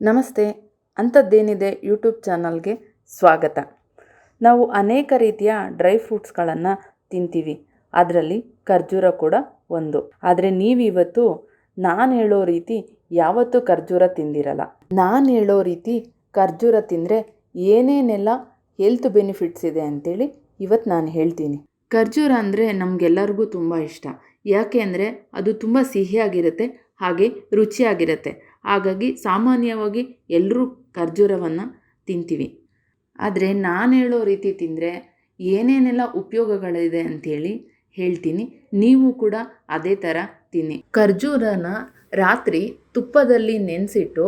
ನಮಸ್ತೆ, ಅಂಥದ್ದೇನಿದೆ ಯೂಟ್ಯೂಬ್ ಚಾನಲ್ಗೆ ಸ್ವಾಗತ. ನಾವು ಅನೇಕ ರೀತಿಯ ಡ್ರೈ ಫ್ರೂಟ್ಸ್ಗಳನ್ನು ತಿಂತೀವಿ. ಅದರಲ್ಲಿ ಖರ್ಜೂರ ಕೂಡ ಒಂದು. ಆದರೆ ನೀವಿವತ್ತು ನಾನು ಹೇಳೋ ರೀತಿ ಯಾವತ್ತೂ ಖರ್ಜೂರ ತಿಂದಿರಲ್ಲ. ನಾನು ಹೇಳೋ ರೀತಿ ಖರ್ಜೂರ ತಿಂದರೆ ಏನೇನೆಲ್ಲ ಹೆಲ್ತ್ ಬೆನಿಫಿಟ್ಸ್ ಇದೆ ಅಂತೇಳಿ ಇವತ್ತು ನಾನು ಹೇಳ್ತೀನಿ. ಖರ್ಜೂರ ಅಂದರೆ ನಮಗೆಲ್ಲರಿಗೂ ತುಂಬ ಇಷ್ಟ. ಯಾಕೆ ಅಂದರೆ ಅದು ತುಂಬ ಸಿಹಿಯಾಗಿರುತ್ತೆ, ಹಾಗೆ ರುಚಿಯಾಗಿರುತ್ತೆ. ಹಾಗಾಗಿ ಸಾಮಾನ್ಯವಾಗಿ ಎಲ್ಲರೂ ಖರ್ಜೂರವನ್ನು ತಿಂತೀವಿ. ಆದರೆ ನಾನು ಹೇಳೋ ರೀತಿ ತಿಂದರೆ ಏನೇನೆಲ್ಲ ಉಪಯೋಗಗಳಿದೆ ಅಂಥೇಳಿ ಹೇಳ್ತೀನಿ. ನೀವು ಕೂಡ ಅದೇ ಥರ ತಿನ್ನಿ. ಖರ್ಜೂರನ ರಾತ್ರಿ ತುಪ್ಪದಲ್ಲಿ ನೆನೆಸಿಟ್ಟು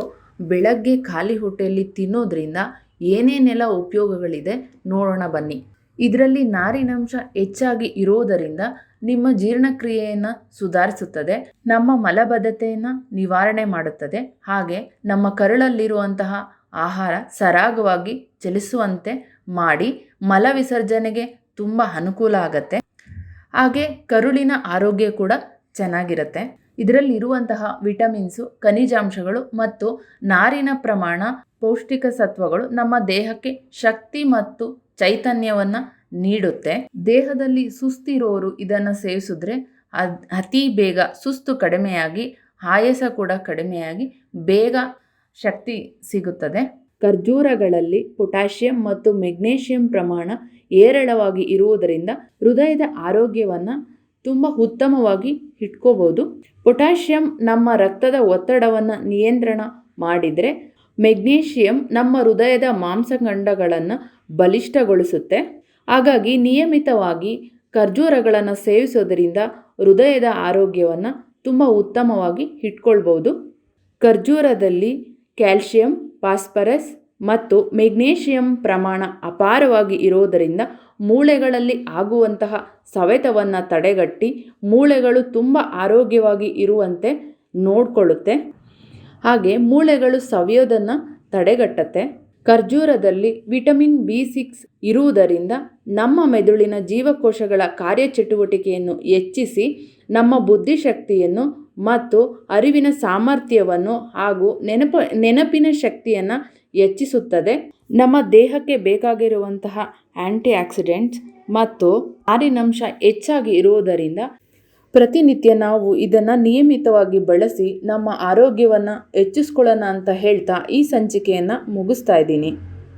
ಬೆಳಗ್ಗೆ ಖಾಲಿ ಹೊಟ್ಟೆಯಲ್ಲಿ ತಿನ್ನೋದ್ರಿಂದ ಏನೇನೆಲ್ಲ ಉಪಯೋಗಗಳಿದೆ ನೋಡೋಣ ಬನ್ನಿ. ಇದರಲ್ಲಿ ನಾರಿನಂಶ ಹೆಚ್ಚಾಗಿ ಇರೋದರಿಂದ ನಿಮ್ಮ ಜೀರ್ಣಕ್ರಿಯೆಯನ್ನು ಸುಧಾರಿಸುತ್ತದೆ, ನಮ್ಮ ಮಲಬದ್ಧತೆಯನ್ನು ನಿವಾರಣೆ ಮಾಡುತ್ತದೆ, ಹಾಗೆ ನಮ್ಮ ಕರುಳಲ್ಲಿರುವಂತಹ ಆಹಾರ ಸರಾಗವಾಗಿ ಚಲಿಸುವಂತೆ ಮಾಡಿ ಮಲ ವಿಸರ್ಜನೆಗೆ ತುಂಬ ಅನುಕೂಲ ಆಗತ್ತೆ. ಹಾಗೆ ಕರುಳಿನ ಆರೋಗ್ಯ ಕೂಡ ಚೆನ್ನಾಗಿರುತ್ತೆ. ಇದರಲ್ಲಿರುವಂತಹ ವಿಟಮಿನ್ಸು, ಖನಿಜಾಂಶಗಳು ಮತ್ತು ನಾರಿನ ಪ್ರಮಾಣ ಪೌಷ್ಟಿಕ ಸತ್ವಗಳು ನಮ್ಮ ದೇಹಕ್ಕೆ ಶಕ್ತಿ ಮತ್ತು ಚೈತನ್ಯವನ್ನು ನೀಡುತ್ತೆ. ದೇಹದಲ್ಲಿ ಸುಸ್ತಿರೋರು ಇದನ್ನು ಸೇವಿಸಿದ್ರೆ ಅದ್ ಅತಿ ಬೇಗ ಸುಸ್ತು ಕಡಿಮೆಯಾಗಿ, ಆಯಾಸ ಕೂಡ ಕಡಿಮೆಯಾಗಿ ಬೇಗ ಶಕ್ತಿ ಸಿಗುತ್ತದೆ. ಖರ್ಜೂರಗಳಲ್ಲಿ ಪೊಟ್ಯಾಷಿಯಂ ಮತ್ತು ಮೆಗ್ನೇಷಿಯಂ ಪ್ರಮಾಣ ಏರಳವಾಗಿ ಇರುವುದರಿಂದ ಹೃದಯದ ಆರೋಗ್ಯವನ್ನು ತುಂಬ ಉತ್ತಮವಾಗಿ ಇಟ್ಕೋಬೋದು. ಪೊಟ್ಯಾಷಿಯಂ ನಮ್ಮ ರಕ್ತದ ಒತ್ತಡವನ್ನು ನಿಯಂತ್ರಣ ಮಾಡಿದರೆ, ಮೆಗ್ನೀಷಿಯಂ ನಮ್ಮ ಹೃದಯದ ಮಾಂಸಖಂಡಗಳನ್ನು ಬಲಿಷ್ಠಗೊಳಿಸುತ್ತೆ. ಹಾಗಾಗಿ ನಿಯಮಿತವಾಗಿ ಖರ್ಜೂರಗಳನ್ನು ಸೇವಿಸೋದರಿಂದ ಹೃದಯದ ಆರೋಗ್ಯವನ್ನು ತುಂಬ ಉತ್ತಮವಾಗಿ ಇಟ್ಕೊಳ್ಬೋದು. ಖರ್ಜೂರದಲ್ಲಿ ಕ್ಯಾಲ್ಶಿಯಂ, ಫಾಸ್ಫರಸ್ ಮತ್ತು ಮೆಗ್ನೇಷಿಯಂ ಪ್ರಮಾಣ ಅಪಾರವಾಗಿ ಇರೋದರಿಂದ ಮೂಳೆಗಳಲ್ಲಿ ಆಗುವಂತಹ ಸವೆತವನ್ನು ತಡೆಗಟ್ಟಿ ಮೂಳೆಗಳು ತುಂಬ ಆರೋಗ್ಯವಾಗಿ ಇರುವಂತೆ ನೋಡಿಕೊಳ್ಳುತ್ತೆ. ಹಾಗೆ ಮೂಳೆಗಳು ಸವಿಯೋದನ್ನು ತಡೆಗಟ್ಟತ್ತೆ. ಖರ್ಜೂರದಲ್ಲಿ ವಿಟಮಿನ್ ಬಿ ಸಿಕ್ಸ್ ಇರುವುದರಿಂದ ನಮ್ಮ ಮೆದುಳಿನ ಜೀವಕೋಶಗಳ ಕಾರ್ಯಚಟುವಟಿಕೆಯನ್ನು ಹೆಚ್ಚಿಸಿ ನಮ್ಮ ಬುದ್ಧಿಶಕ್ತಿಯನ್ನು ಮತ್ತು ಅರಿವಿನ ಸಾಮರ್ಥ್ಯವನ್ನು ಹಾಗೂ ನೆನಪ, ನೆನಪಿನ ಶಕ್ತಿಯನ್ನು ಹೆಚ್ಚಿಸುತ್ತದೆ. ನಮ್ಮ ದೇಹಕ್ಕೆ ಬೇಕಾಗಿರುವಂತಹ ಆ್ಯಂಟಿ ಆಕ್ಸಿಡೆಂಟ್ಸ್ ಮತ್ತು ನಾರಿನಂಶ ಹೆಚ್ಚಾಗಿ ಇರುವುದರಿಂದ ಪ್ರತಿನಿತ್ಯ ನಾವು ಇದನ್ನು ನಿಯಮಿತವಾಗಿ ಬಳಸಿ ನಮ್ಮ ಆರೋಗ್ಯವನ್ನು ಹೆಚ್ಚಿಸ್ಕೊಳ್ಳೋಣ ಅಂತ ಹೇಳ್ತಾ ಈ ಸಂಚಿಕೆಯನ್ನು ಮುಗಿಸ್ತಾ ಇದ್ದೀನಿ.